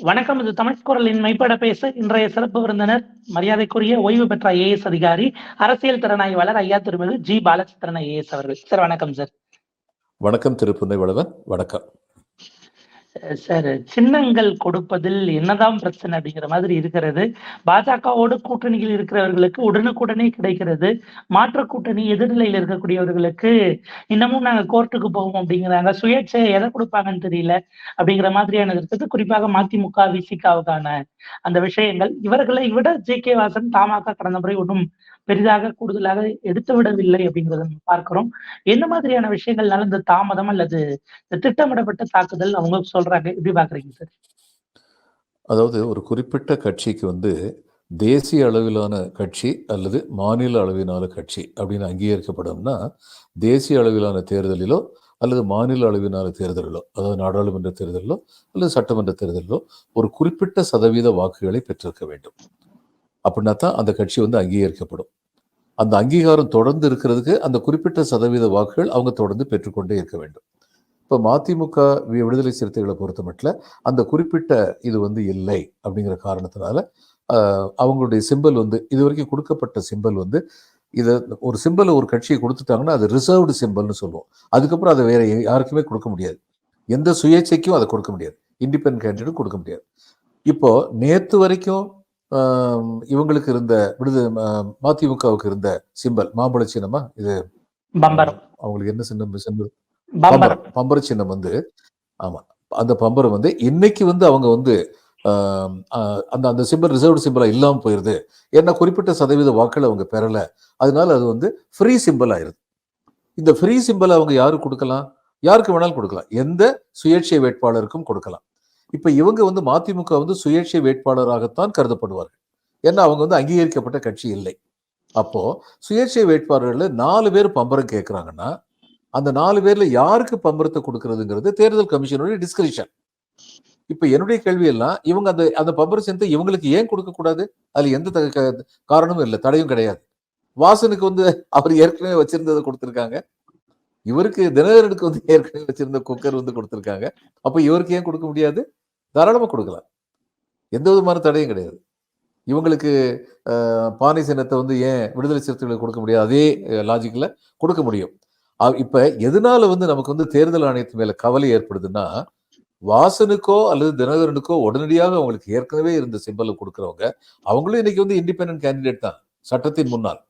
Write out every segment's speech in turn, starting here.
வணக்கம் இது தமிழ் குரலின் மைப்பட பேச. இன்றைய சிறப்பு விருந்தினர் மரியாதைக்குரிய ஓய்வு பெற்ற ஐஏஎஸ் அதிகாரி அரசியல் திறனாய்வாளர் ஐயா திருமதி ஜி. பாலச்சந்திரன் ஐஏஎஸ் அவர்கள். சார் வணக்கம் சார். வணக்கம் திரு. புன்னைவளவன். வணக்கம். சார் சின்னங்கள் கொடுப்பதில் என்னதான் பிரச்சனை அப்படிங்கிற மாதிரி இருக்கிறது. பாஜகவோடு கூட்டணியில் இருக்கிறவர்களுக்கு உடனுக்குடனே கிடைக்கிறது. மாற்று கூட்டணி எதிர்நிலையில் இருக்கக்கூடியவர்களுக்கு இன்னமும் நாங்க கோர்ட்டுக்கு போவோம் அப்படிங்கிறாங்க. சுயேட்சை எதை கொடுப்பாங்கன்னு தெரியல அப்படிங்கிற மாதிரியான இருக்குது குறிப்பாக மதிமுக விசிகாவுக்கான அந்த விஷயங்கள். இவர்களை விட ஜே கே வாசன் தாமாக கடந்த முறை ஒன்றும் பெரிதாக கூடுதலாக எடுத்து விடவில்லை அப்படிங்கிறத நம்ம பார்க்கிறோம். என்ன மாதிரியான விஷயங்கள்னால இந்த தாமதம் அல்லது இந்த திட்டமிடப்பட்ட தாக்குதல் அவங்க சொல்றாங்க? எப்படி பாக்குறீங்க சார்? அதாவது ஒரு குறிப்பிட்ட கட்சிக்கு வந்து தேசிய அளவிலான கட்சி அல்லது மாநில அளவிலான கட்சி அப்படின்னு அங்கீகரிக்கப்படும்னா தேசிய அளவிலான தேர்தலிலோ அல்லது மாநில அளவிலான தேர்தலிலோ அதாவது நாடாளுமன்ற தேர்தலிலோ அல்லது சட்டமன்ற தேர்தலிலோ ஒரு குறிப்பிட்ட சதவீத வாக்குகளை பெற்றிருக்க வேண்டும். அப்படின்னா தான் அந்த கட்சி வந்து அங்கீகரிக்கப்படும். அந்த அங்கீகாரம் தொடர்ந்து இருக்கிறதுக்கு அந்த குறிப்பிட்ட சதவீத வாக்குகள் அவங்க தொடர்ந்து பெற்றுக்கொண்டே இருக்க வேண்டும். இப்போ மதிமுக விடுதலை சிறுத்தைகளை பொறுத்த மட்டும் அந்த குறிப்பிட்ட இது வந்து இல்லை அப்படிங்கிற காரணத்தினால அவங்களுடைய சிம்பல் வந்து இது வரைக்கும் கொடுக்கப்பட்ட சிம்பல் வந்து இதை ஒரு சிம்பிளை ஒரு கட்சியை கொடுத்துட்டாங்கன்னா அது ரிசர்வ்டு சிம்பல்னு சொல்லுவோம். அதுக்கப்புறம் அதை வேற யாருக்குமே கொடுக்க முடியாது. எந்த சுயேட்சைக்கும் அதை கொடுக்க முடியாது. இண்டிபெண்ட் கேண்டிடேட்டும் கொடுக்க முடியாது. இப்போ நேற்று வரைக்கும் இவங்களுக்கு இருந்த விடுத மதிமுகவுக்கு இருந்த சிம்பல் மாம்பழ சின்னமா? இது பம்பரம். அவங்களுக்கு என்ன சின்னம் சின்னம் பம்பர சின்னம் வந்து ஆமா அந்த பம்பரம் வந்து இன்னைக்கு வந்து அவங்க வந்து அந்த அந்த சிம்பிள் ரிசர்வ்டு சிம்பிளா இல்லாம போயிருது. ஏன்னா குறிப்பிட்ட சதவீத வாக்கள் அவங்க பெறல. அதனால அது வந்து ஃப்ரீ சிம்பிள் ஆயிருது. இந்த ஃப்ரீ சிம்பிள் அவங்க யாருக்கு கொடுக்கலாம்? யாருக்கு வேணாலும் கொடுக்கலாம். எந்த சுயேட்சை வேட்பாளருக்கும் கொடுக்கலாம். இப்போ இவங்க வந்து மதிமுக வந்து சுயேட்சை வேட்பாளராகத்தான் கருதப்படுவார்கள். ஏன்னா அவங்க வந்து அங்கீகரிக்கப்பட்ட கட்சி இல்லை. அப்போ சுயேட்சை வேட்பாளர்கள்ல நாலு பேர் பம்பரம் கேட்குறாங்கன்னா அந்த நாலு பேர்ல யாருக்கு பம்பரத்தை கொடுக்கறதுங்கிறது தேர்தல் கமிஷனுடைய டிஸ்கிரிஷன் இப்ப என்னுடைய கேள்வி எல்லாம் இவங்க அந்த அந்த பம்பர சேர்ந்து இவங்களுக்கு ஏன் கொடுக்க கூடாது? அதுல எந்த காரணமும் இல்லை தடையும் கிடையாது. வாசனுக்கு வந்து அவர் ஏற்கனவே வச்சிருந்ததை கொடுத்துருக்காங்க. இவருக்கு தினகரனுக்கு வந்து ஏற்கனவே வச்சிருந்த குக்கர் வந்து கொடுத்துருக்காங்க. அப்போ இவருக்கு ஏன் கொடுக்க முடியாது? தாராளமாக கொடுக்கலாம். எந்த விதமான தடையும் கிடையாது. இவங்களுக்கு பானை சின்னத்தை வந்து ஏன் விடுதலை சிறுத்தைகளுக்கு கொடுக்க முடியாது? அதே லாஜிக்கில் கொடுக்க முடியும். இப்போ எதனால வந்து நமக்கு வந்து தேர்தல் ஆணையத்து மேலே கவலை ஏற்படுதுன்னா வாசனுக்கோ அல்லது தினகரனுக்கோ உடனடியாக அவங்களுக்கு ஏற்கனவே இருந்த சிம்பலை கொடுக்குறவங்க அவங்களும் இன்னைக்கு வந்து இண்டிபெண்டன்ட் கேண்டிடேட் தான் சட்டத்தின் முன்னால்.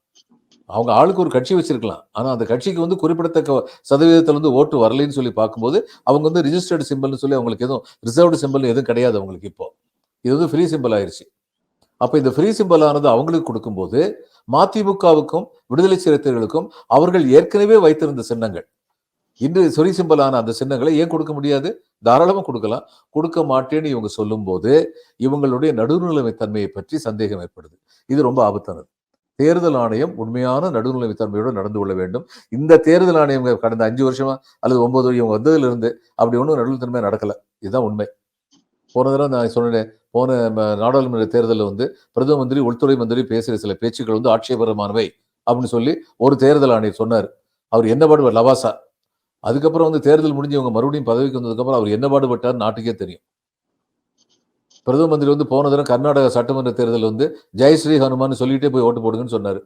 அவங்க ஆளுக்கு ஒரு கட்சி வச்சிருக்கலாம். ஆனால் அந்த கட்சிக்கு வந்து குறிப்பிடத்தக்க சதவீதத்தில் வந்து ஓட்டு வரலைன்னு சொல்லி பார்க்கும்போது அவங்க வந்து ரிஜிஸ்டர்டு சிம்பிள்னு சொல்லி அவங்களுக்கு எதுவும் ரிசர்வ்டு சிம்பிள் எதுவும் கிடையாது அவங்களுக்கு இப்போ. இது வந்து ஃப்ரீ சிம்பிள் ஆயிடுச்சு அப்போ இந்த ஃப்ரீ சிம்பிள் ஆனது அவங்களுக்கு கொடுக்கும்போது மதிமுகவுக்கும் விடுதலை சிறுத்தைகளுக்கும் அவர்கள் ஏற்கனவே வைத்திருந்த சின்னங்கள். இன்று சொறி சிம்பலான அந்த சின்னங்களை ஏன் கொடுக்க முடியாது? தாராளமாக கொடுக்கலாம். கொடுக்க மாட்டேன்னு இவங்க சொல்லும்போது இவங்களுடைய நடுநிலைமைத்தன்மையை பற்றி சந்தேகம் ஏற்படுது. இது ரொம்ப ஆபத்தானது. தேர்தல் ஆணையம் உண்மையான நடுநிலைமைத்தன்மையோடு நடந்து கொள்ள வேண்டும். இந்த தேர்தல் ஆணையம் கடந்த அஞ்சு வருஷமா அல்லது ஒன்பது இவங்க வந்ததிலிருந்து அப்படி ஒன்றும் நடுநிலைத்தன்மை நடக்கல. இதுதான் உண்மை. போன தடவை நான் சொன்னேன் போன நாடாளுமன்ற தேர்தலில் வந்து பிரதம மந்திரி உள்துறை மந்திரி பேசுகிற சில பேச்சுக்கள் வந்து ஆட்சேபகரமானவை அப்படின்னு சொல்லி ஒரு தேர்தல் ஆணையர் சொன்னார். அவர் என்ன பாடுபட லவாசா. அதுக்கப்புறம் வந்து தேர்தல் முடிஞ்சு இவங்க மறுபடியும் பதவிக்கு வந்ததுக்கப்புறம் அவர் என்ன பாடுபட்டார் நாட்டுக்கே தெரியும். பிரதம மந்திரி வந்து போன தடவை கர்நாடக சட்டமன்ற தேர்தல் வந்து ஜெய் ஸ்ரீ ஹனுமான் சொல்லிட்டே போய் ஓட்டு போடுங்கன்னு சொன்னார்.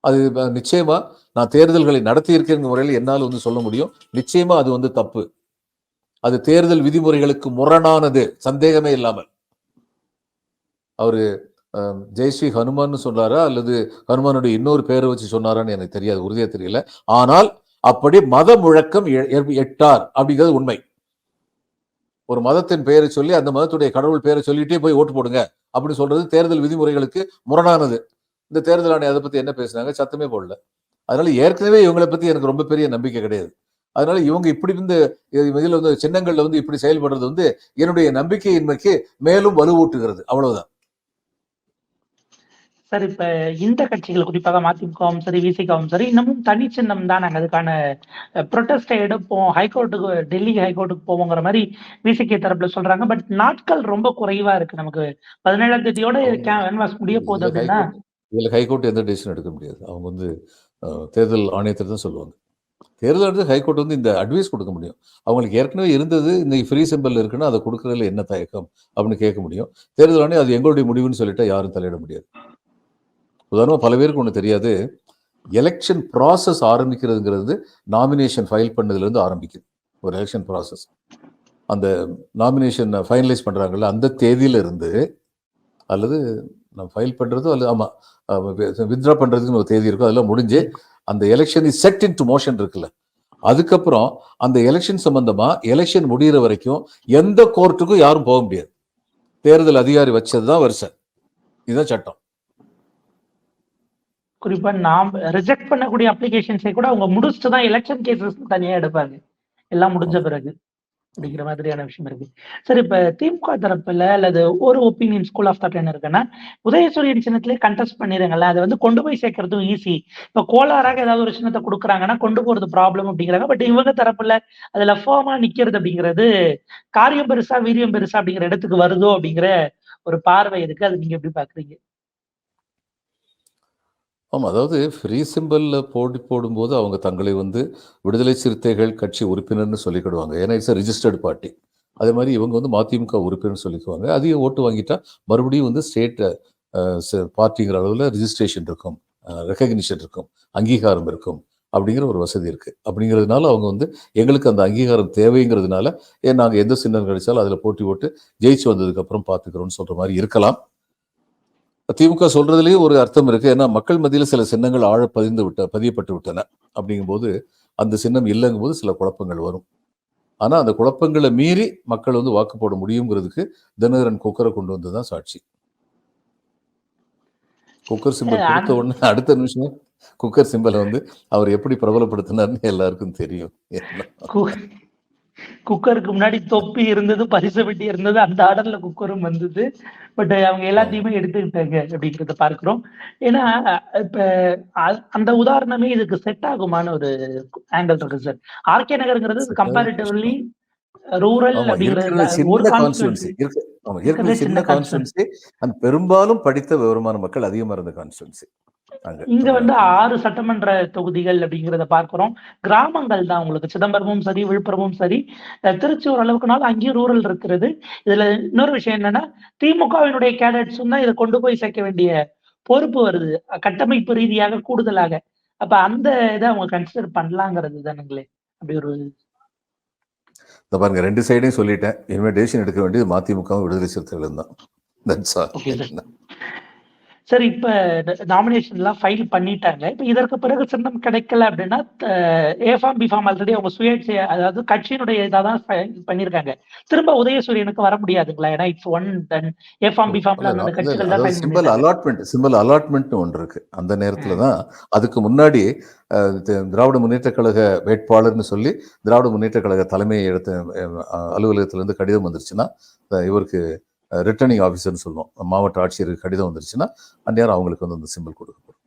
அது நிச்சயமா நான் தேர்தல்களை நடத்தி இருக்கிற முறையில் என்னால் வந்து சொல்ல முடியும். நிச்சயமா அது வந்து தப்பு. அது தேர்தல் விதிமுறைகளுக்கு முரணானது சந்தேகமே இல்லாமல். அவரு ஜெய் ஸ்ரீ ஹனுமான்னு சொன்னாரா அல்லது ஹனுமானுடைய இன்னொரு பேரை வச்சு சொன்னாரான்னு எனக்கு தெரியாது உறுதியாக தெரியல. ஆனால் அப்படி மத முழக்கம் எ- எ- எட்டார் அப்படிங்கிறது உண்மை. ஒரு மதத்தின் பெயரை சொல்லி அந்த மதத்துடைய கடவுள் பெயரை சொல்லிட்டே போய் ஓட்டு போடுங்க அப்படின்னு சொல்றது தேர்தல் விதிமுறைகளுக்கு முரணானது. இந்த தேர்தல் ஆணையம் அதை பத்தி என்ன பேசுனாங்க சத்தமே போடல. அதனால ஏற்கனவே இவங்களை பத்தி எனக்கு ரொம்ப பெரிய நம்பிக்கை கிடையாது. அதனால இவங்க இப்படி வந்து இதில் வந்து சின்னங்கள்ல வந்து இப்படி செயல்படுறது வந்து என்னுடைய நம்பிக்கையின்மைக்கு மேலும் வலுவூட்டுகிறது. அவ்வளவுதான். சார் இப்ப இந்த கட்சிகள் குறிப்பாக மதிமுகவும் சரி விசிகாவும் சரி இன்னமும் தனி சின்னம் தான் நாங்க அதுக்கான ப்ரொட்டஸ்டை எடுப்போம். ஹைகோர்ட்டுக்கு டெல்லி ஹைகோர்ட்டுக்கு போவோங்கிற மாதிரி விசிகே தரப்புல சொல்றாங்க. பட் நாட்கள் ரொம்ப குறைவா இருக்கு நமக்கு. பதினேழாம் தேதியோட கேன்வாஸ் முடிய போகுது அப்படின்னா. இதுல ஹைகோர்ட் எந்த டெசிஷன் எடுக்க முடியாது. அவங்க வந்து தேர்தல் ஆணையத்தை தான் சொல்லுவாங்க. தேர்தல் ஆணையத்தில் ஹைகோர்ட் வந்து இந்த அட்வைஸ் கொடுக்க முடியும். அவங்களுக்கு ஏற்கனவே இருந்தது இந்த ஃப்ரீ சிம்பிள் இருக்குன்னா அதை கொடுக்கறதுல என்ன தயக்கம் அப்படின்னு கேட்க முடியும். தேர்தல் ஆணையம் அது எங்களுடைய முடிவுன்னு சொல்லிட்டா யாரும் தலையிட முடியாது. உதாரணமாக பல பேருக்கு ஒன்று தெரியாது. எலெக்ஷன் ப்ராசஸ் ஆரம்பிக்கிறதுங்கிறது நாமினேஷன் ஃபைல் பண்ணதுலேருந்து ஆரம்பிக்குது. ஒரு எலெக்ஷன் ப்ராசஸ் அந்த நாமினேஷன் ஃபைனலைஸ் பண்ணுறாங்கல்ல அந்த தேதியிலிருந்து அல்லது நம்ம ஃபைல் பண்ணுறதோ அல்லது ஆமாம் வித்ட்ரா பண்ணுறதுக்குன்னு ஒரு தேதி இருக்கும் அதெல்லாம் முடிஞ்சு அந்த election is set into motion இருக்குல்ல. அதுக்கப்புறம் அந்த எலெக்ஷன் சம்பந்தமாக எலெக்ஷன் முடியிற வரைக்கும் எந்த கோர்ட்டுக்கும் யாரும் போக முடியாது. தேர்தல் அதிகாரி வச்சது தான் வருஷம் இதுதான் சட்டம். குறிப்பா நாம் ரிஜெக்ட் பண்ணக்கூடிய அப்ளிகேஷன்ஸை கூட அவங்க முடிச்சுட்டு தான் எலெக்ஷன் கேசஸ் தனியா எடுப்பாங்க. எல்லாம் முடிஞ்ச பிறகு. அப்படிங்கிற மாதிரியான விஷயம் இருக்கு. சரி இப்ப திமுக தரப்புல அல்லது ஒரு ஒப்பீனியன் ஸ்கூல் ஆஃப் தாட் என்ன இருக்குன்னா உதயசூரியன் சின்னத்திலே கண்டெஸ்ட் பண்ணிடுங்கல்ல அதை வந்து கொண்டு போய் சேர்க்கறதும் ஈஸி இப்ப கோளாறாக ஏதாவது ஒரு சின்னத்தை கொடுக்குறாங்கன்னா கொண்டு போறது ப்ராப்ளம் அப்படிங்கிறாங்க. பட் இவங்க தரப்புல அதுல ஃபோமா நிக்கிறது அப்படிங்கிறது காரியம் பெருசா வீரியம் பெருசா அப்படிங்கிற இடத்துக்கு வருதோ அப்படிங்கிற ஒரு பார்வை இருக்கு. அது நீங்க எப்படி பாக்குறீங்க? ஆமாம் அதாவது ஃப்ரீ சிம்பிளில் போட்டி போடும்போது அவங்க தங்களை வந்து விடுதலை சிறுத்தைகள் கட்சி உறுப்பினர்னு சொல்லிக்கிடுவாங்க. ஏன்னா இட்ஸ் ரிஜிஸ்டர்டு பார்ட்டி அதே மாதிரி இவங்க வந்து மதிமுக உறுப்பினர்னு சொல்லிக்குவாங்க. அதிக ஓட்டு வாங்கிட்டா மறுபடியும் வந்து ஸ்டேட் பார்ட்டிங்கிற அளவில் ரிஜிஸ்ட்ரேஷன் இருக்கும் ரெக்கக்னிஷன் இருக்கும் அங்கீகாரம் இருக்கும் அப்படிங்கிற ஒரு வசதி இருக்குது அப்படிங்கிறதுனால அவங்க வந்து எங்களுக்கு அந்த அங்கீகாரம் தேவைங்கிறதுனால ஏன் நாங்கள் எந்த சின்னம் கிடைச்சாலும் அதில் போட்டி போட்டு ஜெயிச்சு வந்ததுக்கப்புறம் பார்த்துக்கிறோன்னு சொல்கிற மாதிரி இருக்கலாம். திமுக சொல்றதுலயே ஒரு அர்த்தம் இருக்கு. ஏன்னா மக்கள் மத்தியில் சில சின்னங்கள் ஆழ பதிந்து விட்ட பதியப்பட்டு விட்டன அப்படிங்கும்போது அந்த சின்னம் இல்லைங்கும் போது சில குழப்பங்கள் வரும். ஆனா அந்த குழப்பங்களை மீறி மக்கள் வந்து வாக்கு போட முடியுங்கிறதுக்கு தினகரன் குக்கரை கொண்டு வந்ததுதான் சாட்சி. குக்கர் சிம்பல் கொடுத்த உடனே அடுத்த நிமிஷம் குக்கர் சிம்பலை வந்து அவர் எப்படி பிரபலப்படுத்தினார்னு எல்லாருக்கும் தெரியும். குக்கருக்கு முன்னாடி தொப்பி இருந்தது பரிசு பெட்டி இருந்தது அந்த ஆர்டர்ல குக்கரும் வந்தது. பட் அவங்க எல்லாத்தையுமே எடுத்துக்கிட்டாங்க அப்படிங்கிறத பார்க்கிறோம். ஏன்னா இப்ப அ- அந்த உதாரணமே இதுக்கு செட் ஆகுமான ஒரு ஆங்கிள் இருக்கு சார் ஆர்கே நகர்ங்கிறது. கம்பேரிட்டிவ்லி ரூரல் அப்படிங்கிறது ஒரு சின்ன கான்ஸ்டுவன்சி அந்த பெரும்பாலும் படித்த விவரமான மக்கள் அதிகமா இருந்த கான்ஸ்டுவன்சி இங்க வந்து ஆறு சட்டமன்ற தொகுதிகள் அப்படிங்கிறத பார்க்கிறோம். கிராமங்கள் தான் உங்களுக்கு. சிதம்பரமும் சரி விழுப்புரமும் சரி. திருச்சி ஓரளவுக்குனாலும் அங்கேயும் ரூரல் இருக்கிறது. இதுல இன்னொரு விஷயம் என்னன்னா திமுகவினுடைய கேடட்ஸும் தான் இதை கொண்டு போய் சேர்க்க வேண்டிய பொறுப்பு வருது. கட்டமைப்பு ரீதியாக கூடுதலாக. அப்ப அந்த இதை அவங்க கன்சிடர் பண்ணலாங்கிறது தானுங்களே. அப்படி ஒரு இந்த பாருங்க ரெண்டு சைடையும் சொல்லிட்டேன். இனிமே டெசிஷன் எடுக்க வேண்டியது மதிமுக விடுதலை சிறுத்தைகளும் தான். தட்ஸ் ஆல் சரி இப்ப நாமினேஷன் எல்லாம் ஃபைல் பண்ணிட்டாங்க. இப்ப இதற்கு பிறகு சின்னம் கிடைக்கல அப்படின்னா ஏஃபார்ம் பிஃபார்ம் ஆல்ரெடி அவங்க சுயேட்சை அதாவது கட்சியினுடைய இதான் பண்ணிருக்காங்க. திரும்ப உதயசூரியனுக்கு வர முடியாதுங்களா? ஏன்னா it's one done A form பிஃபார்ம்ல அந்த கட்சிகள் தான் சிம்பிள் அலாட்மெண்ட் சிம்பிள் அலாட்மெண்ட் ஒன்று இருக்கு. அந்த நேரத்துல தான் அதுக்கு முன்னாடி திராவிட முன்னேற்ற கழக வேட்பாளர்னு சொல்லி திராவிட முன்னேற்ற கழக தலைமை எடுத்த அஹ், அலுவலகத்துல இருந்து கடிதம் வந்துருச்சுன்னா இவருக்கு ரிட்டர்னிங் ஆஃபீஸர்னு சொல்லுவோம். மாவட்ட ஆட்சியருக்கு கடிதம் வந்துருச்சுன்னா அந்நேரம் அவங்களுக்கு வந்து அந்த சிம்பிள் கொடுக்கப்படும்.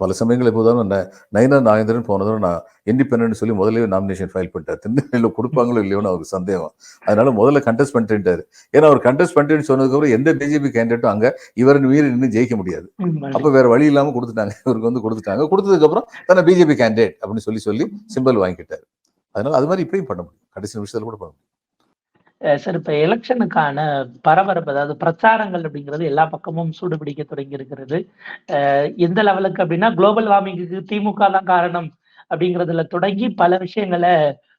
பல சமயங்கள் இப்போ தான் நயனா நாகேந்திரன் போனதும் நான் இண்டிபெண்ட் சொல்லி முதல்ல நாமினேஷன் ஃபைல் பண்ணிட்டார். திருநெல்வேலியில் கொடுப்பாங்களோ இல்லையோன்னு அவருக்கு சந்தேகம். அதனால முதல்ல கண்டெஸ்ட் பண்ணிட்டாரு. ஏன்னா அவர் கண்டெஸ்ட் பண்ணிட்டேன்னு சொன்னதுக்கப்புறம் எந்த பிஜேபி கேண்டிடேட்டும் அங்க இவரின் மீறி நின்று ஜெயிக்க முடியாது. அப்ப வேற வழி இல்லாம கொடுத்துட்டாங்க. இவருக்கு வந்து கொடுத்துட்டாங்க. கொடுத்ததுக்கு அப்புறம் தன்னை பிஜேபி கேண்டிடேட் அப்படின்னு சொல்லி சொல்லி சிம்பிள் வாங்கிக்கிட்டாரு. அதனால அது மாதிரி இப்பயும் பண்ண முடியும். கடைசி நிமிஷத்துல கூட பண்ண முடியும். சார் இப்ப எலெக்ஷனுக்கான பரபரப்பு அதாவது பிரச்சாரங்கள் அப்படிங்கிறது எல்லா பக்கமும் சூடுபிடிக்க தொடங்கி இருக்கிறது எந்த லெவலுக்கு அப்படின்னா குளோபல் வார்மிங்க்கு திமுக தான் காரணம் அப்படிங்கிறதுல தொடங்கி பல விஷயங்களை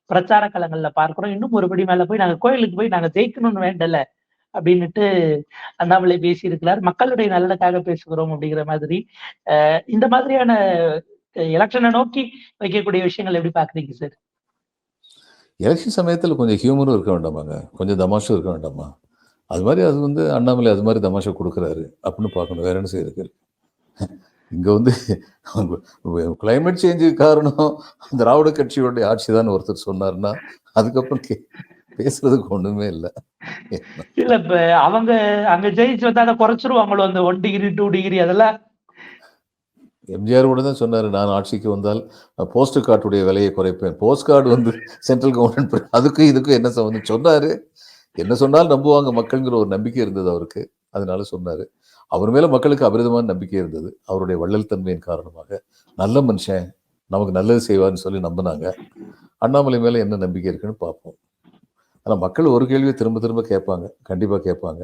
பிரச்சார களங்கள்ல பார்க்கிறோம். இன்னும் ஒருபடி மேல போய் நாங்க கோயிலுக்கு போய் நாங்க ஜெயிக்கணும்னு வேண்டல அப்படின்னுட்டு அண்ணாமலை பேசியிருக்கிறார். மக்களுடைய நலனுக்காக பேசுகிறோம் அப்படிங்கிற மாதிரி. இந்த மாதிரியான எலெக்ஷனை நோக்கி வைக்கக்கூடிய விஷயங்கள் எப்படி பாக்குறீங்க சார் எலெக்ஷன் சமயத்துல கொஞ்சம் ஹியூமரும் இருக்க வேண்டாமாங்க. கொஞ்சம் தமாஷும் இருக்க வேண்டாமா? அது மாதிரி அது வந்து அண்ணாமலை அது மாதிரி தமாஷா கொடுக்குறாரு அப்படின்னு பார்க்கணும். வேற என்ன செய்யறது? இருக்கு இங்க வந்து கிளைமேட் சேஞ்சுக்கு காரணம் திராவிட கட்சியோடைய ஆட்சி தான் ஒருத்தர் சொன்னாருன்னா அதுக்கப்புறம் கே- பேசுறதுக்கு ஒண்ணுமே இல்லை. இல்ல இப்ப அவங்க அங்க ஜெயிச்சு வந்தா அதை குறைச்சிருவாங்களோ அந்த ஒன் டிகிரி டூ டிகிரி அதெல்லாம்? எம்ஜிஆர் கூட தான் சொன்னார் நான் ஆட்சிக்கு வந்தால் போஸ்ட் கார்டுடைய விலையை குறைப்பேன். போஸ்ட் கார்டு வந்து சென்ட்ரல் கவர்மெண்ட் அதுக்கும் இதுக்கும் என்ன சம்மந்தம் சொன்னார். என்ன சொன்னாலும் நம்புவாங்க மக்கள்ங்கிற ஒரு நம்பிக்கை இருந்தது அவருக்கு. அதனால சொன்னார். அவர் மேலே மக்களுக்கு அபரிதமான நம்பிக்கை இருந்தது. அவருடைய வள்ளல் தன்மையின் காரணமாக நல்ல மனுஷன் நமக்கு நல்லது செய்வார்னு சொல்லி நம்பினாங்க. அண்ணாமலை மேலே என்ன நம்பிக்கை இருக்குன்னு பார்ப்போம். ஆனால் மக்கள் ஒரு கேள்வியை திரும்ப திரும்ப கேட்பாங்க. கண்டிப்பாக கேட்பாங்க.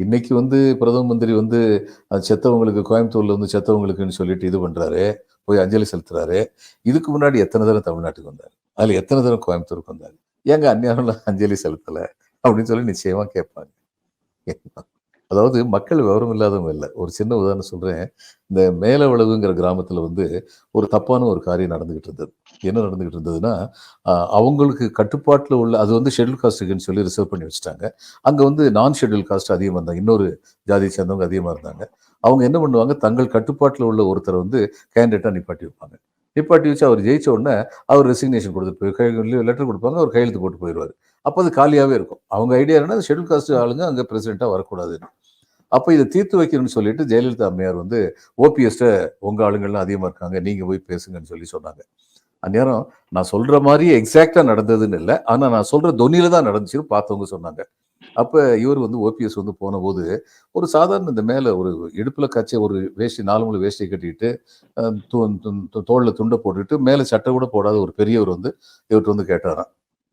இன்னைக்கு வந்து பிரதம மந்திரி வந்து அது செத்தவங்களுக்கு கோயம்புத்தூர்ல வந்து செத்தவங்களுக்குன்னு சொல்லிட்டு இது பண்றாரு. போய் அஞ்சலி செலுத்துறாரு. இதுக்கு முன்னாடி எத்தனை தடவை தமிழ்நாட்டுக்கு வந்தார்? அதுல எத்தனை தடவை கோயம்புத்தூருக்கு வந்தார்? ஏங்க அந்நியாரம் அஞ்சலி செலுத்தலை? அப்படின்னு சொல்லி நிச்சயமா கேட்பாங்க. அதாவது மக்கள் விவரம் இல்லாதவங்க இல்லை. ஒரு சின்ன உதாரணம் சொல்கிறேன் இந்த மேலவளவுங்கிற கிராமத்தில் வந்து ஒரு தப்பான ஒரு காரியம் நடந்துக்கிட்டு இருந்தது. என்ன நடந்துக்கிட்டு இருந்ததுன்னா அவங்களுக்கு கட்டுப்பாட்டில் உள்ள அது வந்து ஷெட்யூல் காஸ்ட்டுக்குன்னு சொல்லி ரிசர்வ் பண்ணி வச்சுட்டாங்க. அங்கே வந்து நான் ஷெட்யூல் காஸ்ட் அதிகமாக இருந்தாங்க. இன்னொரு ஜாதியை சேர்ந்தவங்க அதிகமாக இருந்தாங்க. அவங்க என்ன பண்ணுவாங்க? தங்கள் கட்டுப்பாட்டில் உள்ள ஒருத்தரை வந்து கேண்டிடேட்டாக நிப்பாட்டி வைப்பாங்க. நிப்பாட்டி வச்சு அவர் ஜெயிச்ச உடனே அவர் ரெசிக்னேஷன் கொடுத்துட்டு போய் லெட்டர் கொடுப்பாங்க. அவர் கையெழுத்து போட்டு போயிடுவார். அப்போ அது காலியாகவே இருக்கும். அவங்க ஐடியா என்னன்னா ஷெட்யூல் காஸ்ட் ஆளுங்க அங்கே பிரசிடெண்ட்டாக வரக்கூடாதுன்னு. அப்போ இதை தீர்த்து வைக்கணும்னு சொல்லிட்டு ஜெயலலிதா அம்மையார் வந்து ஓபிஎஸ்ட்ட உங்கள் ஆளுங்கள்லாம் அதிகமாக இருக்காங்க நீங்கள் போய் பேசுங்கன்னு சொல்லி சொன்னாங்க. அந்நேரம் நான் சொல்கிற மாதிரி எக்ஸாக்டாக நடந்ததுன்னு இல்லை ஆனால் நான் சொல்கிற தொனியில தான் நடந்துச்சுன்னு பார்த்தவங்க சொன்னாங்க. அப்போ இவர் வந்து ஓபிஎஸ் வந்து போன போது ஒரு சாதாரண இந்த மேலே ஒரு இடுப்பில் கச்ச ஒரு வேஷ்டி நாலு முழு வேஷ்டியை கட்டிட்டு தோளில் து- துண்டை போட்டுட்டு மேலே சட்டை கூட போடாத ஒரு பெரியவர் வந்து இவர்கிட்ட வந்து கேட்டாராம்.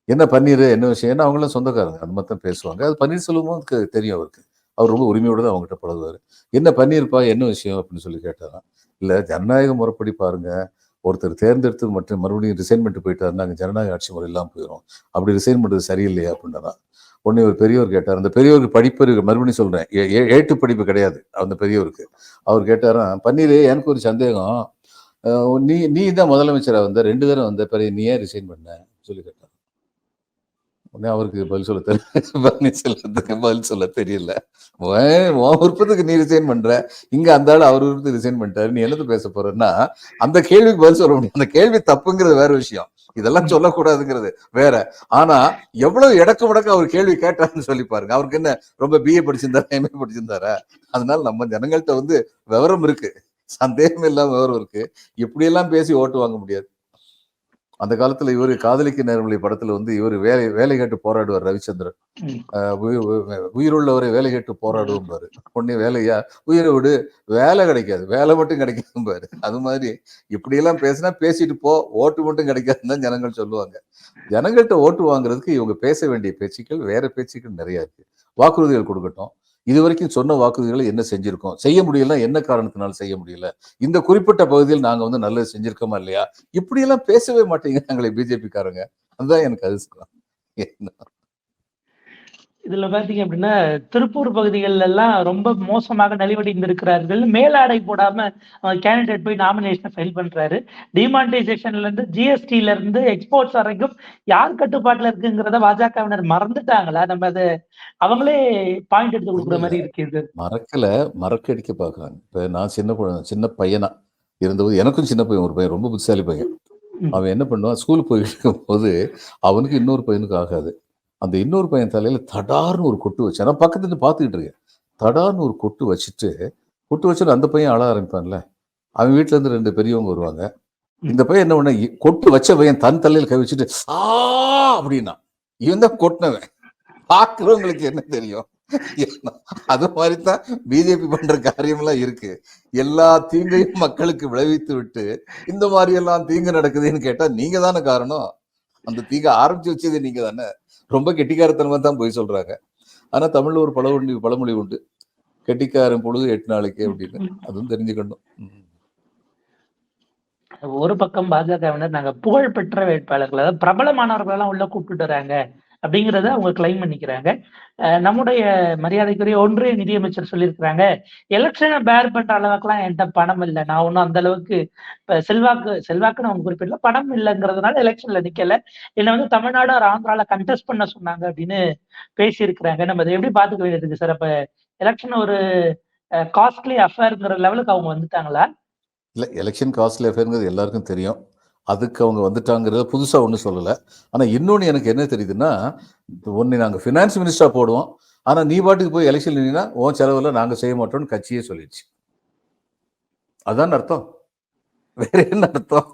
என்ன பன்னீர்? என்ன விஷயம்? ஏன்னா அவங்களாம் சொந்தக்காரங்க அது மாதிரி தான் பேசுவாங்க. அது பன்னீர்செல்வமும் அதுக்கு தெரியும் அவருக்கு. அவர் ரொம்ப உரிமையோடு தான் அவங்ககிட்ட பழகுவார். என்ன பண்ணியிருப்பா? என்ன விஷயம்? அப்படின்னு சொல்லி கேட்டாராம். இல்லை ஜனநாயக முறைப்படி பாருங்க. ஒருத்தர் தேர்ந்தெடுத்து மற்றும் மறுபடியும் ரிசைன்மெண்ட் போயிட்டாருன்னா அங்கே ஜனநாயக ஆட்சி முறை இல்லாமல் போயிடும் அப்படி ரிசைன் பண்ணுறது சரியில்லையா? அப்படின்னா உடனே ஒரு பெரியவர் கேட்டார். அந்த பெரியவருக்கு படிப்பு மறுபடியும் சொல்கிறேன் ஏ- ஏ- ஏட்டு படிப்பு கிடையாது. அந்த பெரியவருக்கு அவர் கேட்டாராம் பன்னீரே எனக்கு ஒரு சந்தேகம். நீ நீ தான் முதலமைச்சராக வந்த? ரெண்டு தரம் வந்த பிறகு நீ ஏன் ரிசைன் பண்ண? சொல்லி கேட்டேன் உடனே அவருக்கு பதில் சொல்ல தெரியல சொல்லத்துக்கு பதில் சொல்ல தெரியல. உன் விருப்பத்துக்கு நீ ரிசைன் பண்ற. இங்க அந்த ஆள் அவர் விருப்பத்துக்கு ரிசைன் பண்ணிட்டாரு. நீ என்னது பேச போறன்னா அந்த கேள்விக்கு பதில் சொல்ல முடியும். அந்த கேள்வி தப்புங்கிறது வேற விஷயம். இதெல்லாம் சொல்லக்கூடாதுங்கிறது வேற. ஆனா எவ்வளவு இடக்கு முடக்க அவர் கேள்வி கேட்டாருன்னு சொல்லி பாருங்க. அவருக்கு என்ன ரொம்ப பிஏ படிச்சிருந்தாரா எம்ஏ படிச்சிருந்தாரா? அதனால நம்ம ஜனங்கள்கிட்ட வந்து விவரம் இருக்கு. சந்தேகம் இல்லாம விவரம் இருக்கு. இப்படி எல்லாம் பேசி ஓட்டு வாங்க முடியாது. அந்த காலத்துல இவரு காதலிக்க நேர்மொழி படத்துல வந்து இவர் வேலை வேலை கேட்டு போராடுவார் ரவிச்சந்திரன். உயிருள்ளவரை வேலை கேட்டு போராடுவோம் பாரு உடனே வேலையா? உயிரை விடு. வேலை கிடைக்காது. வேலை மட்டும் கிடைக்காது பாரு அது மாதிரி இப்படி எல்லாம் பேசினா பேசிட்டு போ. ஓட்டு மட்டும் கிடைக்காதுன்னு தான் ஜனங்கள் சொல்லுவாங்க. ஜனங்கள்கிட்ட ஓட்டு வாங்குறதுக்கு இவங்க பேச வேண்டிய பேச்சுக்கள் வேற பேச்சுக்கள் நிறைய இருக்கு. வாக்குறுதிகள் கொடுக்கட்டும். இது வரைக்கும் சொன்ன வாக்குறுதிகளை என்ன செஞ்சிருக்கோம்? செய்ய முடியல என்ன காரணத்தினால செய்ய முடியல? இந்த குறிப்பிட்ட பகுதியில் நாங்க வந்து நல்லது செஞ்சிருக்கோமா இல்லையா? இப்படியெல்லாம் பேசவே மாட்டேங்கிறாங்களே பிஜேபி காரங்க அதுதான் எனக்கு அதிர்ஷ்டம். என்ன இதுல பாத்தீங்க அப்படின்னா திருப்பூர் பகுதிகள்ல எல்லாம் ரொம்ப மோசமாக நலிவடைந்திருக்கிறார்கள். மேலாடை போடாம கேண்டிடேட் போய் நாமினேஷன் ஃபைல் பண்றாரு. டிமானிட்டைசேஷன்ல இருந்து ஜிஎஸ்டில இருந்து எக்ஸ்போர்ட்ஸ் வரைக்கும் யார் கட்டுப்பாட்டுல இருக்குங்கிறத பாஜகவினர் மறந்துட்டாங்களா? நம்ம அதை அவங்களே பாயிண்ட் எடுத்து கொடுக்குற மாதிரி இருக்கு இது. மறக்கல மறக்கடிக்க பாக்குறாங்க இப்ப நான் சின்ன குழந்தை சின்ன பையனா இருந்தபோது எனக்கும் சின்ன பையன் ஒரு பையன் ரொம்ப புத்திசாலி பையன். அவன் என்ன பண்ணுவான்? ஸ்கூல் போயிட்டு இருக்கும்போது அவனுக்கு இன்னொரு பையனுக்கு ஆகாது. அந்த இன்னொரு பையன் தலையில தடார்னு ஒரு கொட்டு வச்சு நான் பக்கத்துல இருந்து பார்த்துக்கிட்டு இருக்கேன். தடார்னு ஒரு கொட்டு வச்சுட்டு கொட்டு வச்சுட்டு அந்த பையன் அழ ஆரம்பிப்பான்ல. அவன் வீட்டுல இருந்து ரெண்டு பெரியவங்க வருவாங்க. இந்த பையன் என்ன பண்ண கொட்டு வச்ச பையன் தன் தலையில கை வச்சுட்டு ஆ! அப்படின்னா இவன் தான் கொட்டினவன். பாக்குறவங்களுக்கு என்ன தெரியும்? அது மாதிரி தான் பிஜேபி பண்ற காரியம்லாம் இருக்கு. எல்லா தீங்கையும் மக்களுக்கு விளைவித்து விட்டு இந்த மாதிரி எல்லாம் தீங்கு நடக்குதுன்னு கேட்டா நீங்க தானே காரணம்? அந்த தீங்க ஆரம்பிச்சு வச்சது நீங்க தானே ரொம்ப கெட்டிக்காரத்தனமா தான் போய் சொல்றாங்க. ஆனா தமிழ்ல ஒரு பழமொழி பழமொழி உண்டு. கெட்டிக்காரன் பொழுது எட்டு நாளைக்கு அப்படின்னு அதுவும் தெரிஞ்சுக்கணும். ஒரு பக்கம் பாஜகவினர் நாங்க புகழ்பெற்ற வேட்பாளர்கள் அதாவது பிரபலமானவர்கள் எல்லாம் உள்ள கூப்பிட்டு வராங்க. அப்படிங்கறத அவங்க கிளைம் பண்ணிக்கிறாங்க. நம்முடைய மரியாதைக்குரிய ஒன்றிய நிதியமைச்சர் சொல்லியிருக்கிறாங்க எலெக்ஷனை பேர் பண்ற அளவுக்குலாம் என்கிட்ட பணம் இல்லை. நான் ஒன்றும் அந்த அளவுக்கு இப்ப செல்வாக்கு செல்வாக்குன்னு அவங்க குறிப்பிடல. பணம் இல்லைங்கிறதுனால எலெக்ஷன்ல நிக்கல. என்னை வந்து தமிழ்நாடு ஒரு ஆந்திரால கண்டெஸ்ட் பண்ண சொன்னாங்க அப்படின்னு பேசியிருக்கிறாங்க. நம்ம அதை எப்படி பாத்துக்க வேண்டியது சார்? அப்ப எலெக்ஷன் ஒரு காஸ்ட்லி அஃபேர்ங்கிற லெவலுக்கு அவங்க வந்துட்டாங்களா? இல்லை எலெக்ஷன் காஸ்ட்லி அஃபேருங்கிறது எல்லாருக்கும் தெரியும். அதுக்கு அவங்க வந்துட்டாங்கிறத புதுசாக ஒன்றும் சொல்லலை. ஆனால் இன்னொன்று எனக்கு என்ன தெரியுதுன்னா ஒன்று நாங்கள் ஃபினான்ஸ் மினிஸ்டராக போடுவோம். ஆனால் நீ பாட்டுக்கு போய் எலெக்ஷன் நின்னா உன் செலவில் நாங்கள் செய்ய மாட்டோம்னு கட்சியே சொல்லிடுச்சு. அதான் அர்த்தம். வேற என்ன அர்த்தம்?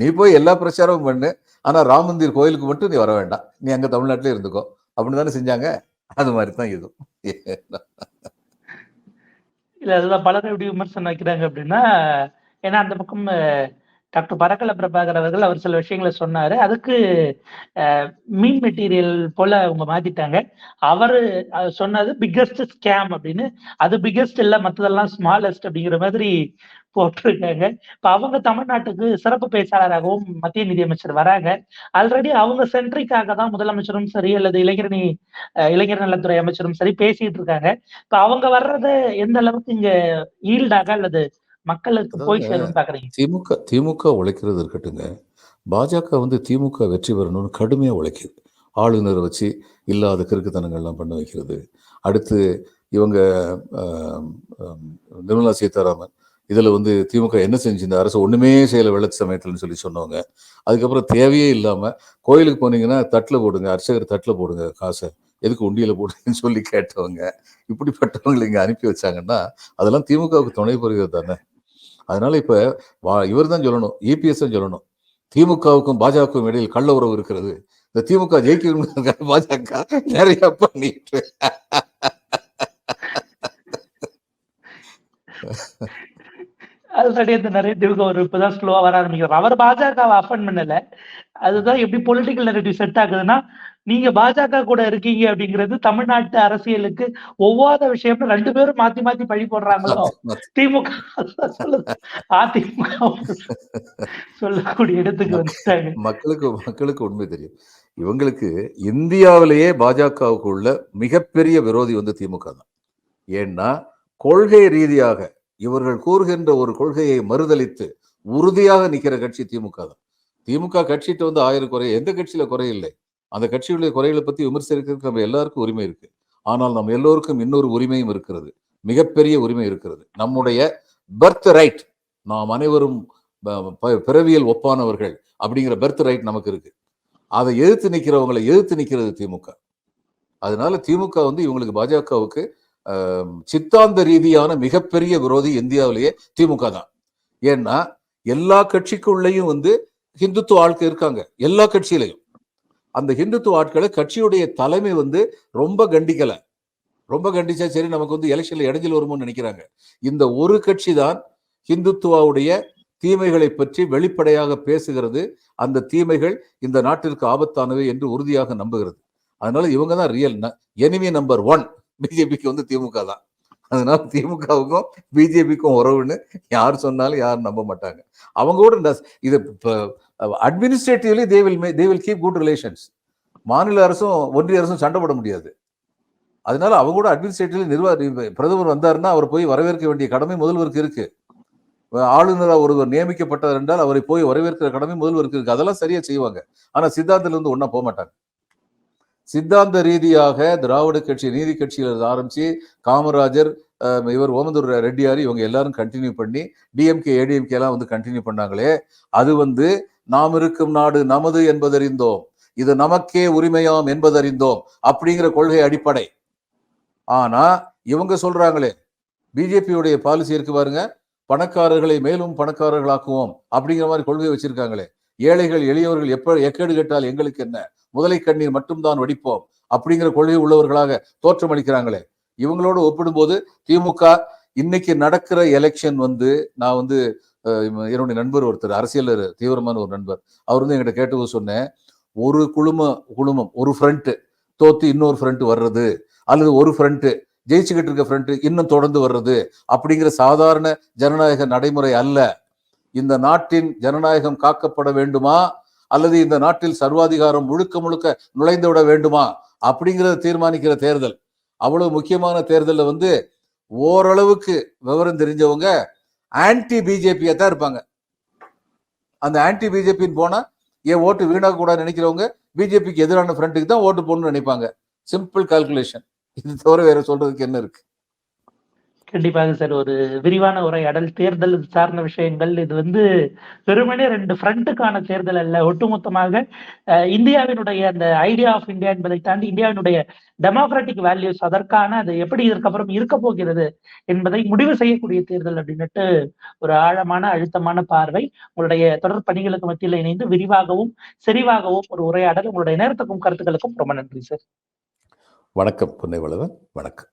நீ போய் எல்லா பிரச்சாரமும் பண்ணு. ஆனால் ராம் மந்திர் கோயிலுக்கு மட்டும் நீ வர வேண்டாம். நீ அங்கே தமிழ்நாட்டிலே இருந்துக்கோ. அப்படின்னு தானே செஞ்சாங்க. அது மாதிரி தான் இதுவும் இல்லை அதுதான் பலர் எப்படி விமர்சனம் வைக்கிறாங்க அப்படின்னா ஏன்னா அந்த பக்கம் டாக்டர் பரக்கல பிரபாகர் அவர்கள் அவர் சில விஷயங்களை சொன்னாரு. அதுக்கு மீன் மெட்டீரியல் போல அவங்க மாத்திட்டாங்க. அவரு சொன்னது பிக்கஸ்ட் ஸ்கேம் அப்படின்னு. அது பிக்கஸ்ட் இல்ல மத்ததெல்லாம் ஸ்மாலஸ்ட் அப்படிங்கிற மாதிரி போட்டிருக்காங்க. இப்ப அவங்க தமிழ்நாட்டுக்கு சிறப்பு பேச்சாளராகவும் மத்திய நிதியமைச்சர் வராங்க. ஆல்ரெடி அவங்க சென்ட்ரிக்காக தான் முதலமைச்சரும் சரி அல்லது இளைஞரணி இளைஞர் நலத்துறை அமைச்சரும் சரி பேசிட்டு இருக்காங்க. இப்ப அவங்க வர்றத எந்த அளவுக்கு இங்க ஈல்டாக அல்லது மக்களுக்கு போய் சேரும் பாக்குறீங்க. திமுக திமுக உழைக்கிறது இருக்கட்டுங்க. பாஜக வந்து திமுக வெற்றி பெறணும்னு கடுமையாக உழைக்குது. ஆளுநரை வச்சு இல்லாத கிறுக்குத்தனங்கள்லாம் பண்ண வைக்கிறது. அடுத்து இவங்க நிர்மலா சீதாராமன் இதில் வந்து திமுக என்ன செஞ்சு இந்த அரசு ஒன்றுமே செய்யலை வெள்ளத்து சமயத்துலன்னு சொல்லி சொன்னவங்க. அதுக்கப்புறம் தேவையே இல்லாமல் கோயிலுக்கு போனீங்கன்னா தட்டில் போடுங்க அர்ச்சகர் தட்டில் போடுங்க காசை. எதுக்கு உண்டியல போடுங்கன்னு சொல்லி கேட்டவங்க. இப்படிப்பட்டவங்களை இங்கே அனுப்பி வச்சாங்கன்னா அதெல்லாம் திமுகவுக்கு துணை புரிகிறது தானே? அதனால இப்ப இவர் தான் சொல்லணும் இபிஎஸ் தான் சொல்லணும். திமுகவுக்கும் பாஜகவுக்கும் இடையில் கள்ள உறவு இருக்கிறது. இந்த திமுக ஜெயிக்கணும் பாஜக நிறைய பண்ணிட்டு. ஆல்ரெடி இந்த நிறைய திமுக ஒரு இப்பதான் ஸ்லோவா வர ஆரம்பிக்கிறோம் அவர் பாஜகவை அஃபன் பண்ணல. அதுதான் எப்படி பொலிட்டிக்கல் நரேட்டிவ் செட் ஆகுதுன்னா நீங்க பாஜக கூட இருக்கீங்க அப்படிங்கிறது தமிழ்நாட்டு அரசியலுக்கு ஒவ்வாத விஷயம்னு ரெண்டு பேரும் மாத்தி மாத்தி பழி போடுறாங்களோ? திமுக. அதிமுக சொல்லக்கூடிய இடத்துக்கு வந்துட்டாங்க. மக்களுக்கு மக்களுக்கு உண்மை தெரியும். இவங்களுக்கு இந்தியாவிலேயே பாஜகவுக்கு உள்ள மிகப்பெரிய விரோதி வந்து திமுக தான். ஏன்னா கொள்கை ரீதியாக இவர்கள் கூறுகின்ற ஒரு கொள்கையை மறுதலித்து உறுதியாக நிக்கிற கட்சி திமுக தான். திமுக கட்சிகிட்ட வந்து ஆயிரம் குறை எந்த கட்சியில குறை இல்லை. அந்த கட்சியுடைய குறைகளை பத்தி விமர்சிக்கிறதுக்கு நம்ம எல்லாருக்கும் உரிமை இருக்கு. ஆனால் நம்ம எல்லோருக்கும் இன்னொரு உரிமையும் இருக்கிறது. மிகப்பெரிய உரிமை இருக்கிறது. நம்முடைய பர்த் ரைட் நாம் அனைவரும் பிறவியல் ஒப்பானவர்கள் அப்படிங்கிற பர்த் ரைட் நமக்கு இருக்கு. அதை எதிர்த்து நிற்கிறவங்களை எதிர்த்து நிற்கிறது திமுக. அதனால திமுக வந்து இவங்களுக்கு பாஜகவுக்கு ஆஹ், சித்தாந்த ரீதியான மிகப்பெரிய விரோதி இந்தியாவிலேயே திமுக தான். ஏன்னா எல்லா கட்சிக்குள்ளேயும் வந்து ஹிந்துத்துவ ஆட்கள் இருக்காங்க. எல்லா கட்சியிலையும். அந்த ஹிந்துத்துவ ஆட்களை கட்சியுடைய தலைமை வந்து ரொம்ப கண்டிக்கலை. ரொம்ப கண்டிச்சா சரி நமக்கு வந்து எலெக்ஷன்ல இடைஞ்சல் வருமோன்னு நினைக்கிறாங்க. இந்த ஒரு கட்சி தான் ஹிந்துத்துவாவுடைய தீமைகளை பற்றி வெளிப்படையாக பேசுகிறது. அந்த தீமைகள் இந்த நாட்டிற்கு ஆபத்தானவை என்று உறுதியாக நம்புகிறது. அதனால இவங்க தான் ரியல் எனிமி நம்பர் ஒன் பிஜேபிக்கு வந்து திமுக தான். அதனால திமுகவுக்கும் பிஜேபிக்கும் உறவுன்னு யார் சொன்னாலும் யாரும் நம்ப மாட்டாங்க. அவங்க கூட இந்த- இது administratively they will they will keep good relations மாநில அரசும் ஒன்றிய அரசும் சண்டை போட முடியாது. அதனால அவங்க கூட அட்மினிஸ்ட்ரேட்டிவ்லி நிர்வாக பிரதமர் வந்தாருன்னா அவர் போய் வரவேற்க வேண்டிய கடமை முதல்வருக்கு இருக்கு. ஆளுநராக ஒருவர் நியமிக்கப்பட்டார் என்றால் அவரை போய் வரவேற்கிற கடமை முதல்வருக்கு இருக்கு. அதெல்லாம் சரியா செய்வாங்க. ஆனா சித்தாந்தத்துல இருந்து ஒண்ணா போக மாட்டாங்க. சித்தாந்த ரீதியாக திராவிட கட்சி நீதி கட்சியில ஆரம்பிச்சு காமராஜர் இவர் ஓமந்தூர் ரெட்டியார் இவங்க எல்லாரும் கண்டினியூ பண்ணி டிஎம்கே ஏடிஎம்கே எல்லாம் வந்து கண்டினியூ பண்ணாங்களே அது வந்து நாம் இருக்கும் நாடு நமது என்பதறிந்தோம். இது நமக்கே உரிமையாம் என்பதறிந்தோம். அப்படிங்கிற கொள்கை அடிப்படை. ஆனா இவங்க சொல்றாங்களே பிஜேபியுடைய பாலிசி இருக்கு பாருங்க பணக்காரர்களை மேலும் பணக்காரர்களாக்குவோம் அப்படிங்கிற மாதிரி கொள்கை வச்சிருக்காங்களே. ஏழைகள் எளியவர்கள் எப்ப எக்கேடு கேட்டால் எங்களுக்கு என்ன? முதலை கண்ணீர் மட்டும்தான் வடிப்போம் அப்படிங்கிற கொள்கை உள்ளவர்களாக தோற்றமளிக்கிறாங்களே. இவங்களோடு ஒப்பிடும்போது திமுக இன்னைக்கு நடக்கிற எலெக்ஷன் வந்து நான் வந்து என்னுடைய நண்பர் ஒருத்தர் அரசியல் தீவிரமான ஒரு நண்பர். அவர் வந்து என்கிட்ட கேட்டு சொன்னேன் ஒரு குழும குழுமம் ஒரு ஃப்ரண்ட் தோத்து இன்னொரு ஃப்ரண்ட் வர்றது அல்லது ஒரு ஃப்ரண்ட் ஜெயிச்சுக்கிட்டு இருக்க ஃப்ரண்ட் இன்னும் தொடர்ந்து வர்றது அப்படிங்கிற சாதாரண ஜனநாயக நடைமுறை அல்ல. இந்த நாட்டின் ஜனநாயகம் காக்கப்பட வேண்டுமா? அல்லது இந்த நாட்டில் சர்வாதிகாரம் முழுக்க முழுக்க நுழைந்து விட வேண்டுமா? அப்படிங்கிறத தீர்மானிக்கிற தேர்தல். அவ்வளவு முக்கியமான தேர்தலில் வந்து ஓரளவுக்கு விவரம் தெரிஞ்சவங்க ஆன்டி பிஜேபியை தான் இருப்பாங்க. அந்த ஆன்டி பிஜேபின்னு போனால் ஏன் ஓட்டு வீணாக கூடாதுன்னு நினைக்கிறவங்க பிஜேபிக்கு எதிரான ஃப்ரண்ட்டுக்கு தான் ஓட்டு போடணும்னு நினைப்பாங்க. சிம்பிள் கால்குலேஷன் இது தவிர வேற சொல்றதுக்கு என்ன இருக்கு? கண்டிப்பாக சார். ஒரு விரிவான உரையாடல் தேர்தல் சார்ந்த விஷயங்கள். இது வந்து வெறுமனே ரெண்டு ஃப்ரண்ட்டுக்கான தேர்தல் அல்ல. ஒட்டுமொத்தமாக இந்தியாவினுடைய அந்த ஐடியா ஆஃப் இந்தியா என்பதை தாண்டி இந்தியாவினுடைய டெமோக்ராட்டிக் வேல்யூஸ் அதற்கான அது எப்படி இதற்கப்புறம் இருக்க போகிறது என்பதை முடிவு செய்யக்கூடிய தேர்தல் அப்படின்னுட்டு ஒரு ஆழமான அழுத்தமான பார்வை. உங்களுடைய தொடர் பணிகளுக்கு மத்தியில் இணைந்து விரிவாகவும் செறிவாகவும் ஒரு உரையாடல் உங்களுடைய நேரத்துக்கும் கருத்துக்களுக்கும் ரொம்ப நன்றி சார். வணக்கம் புன்னைவளவன் வணக்கம்.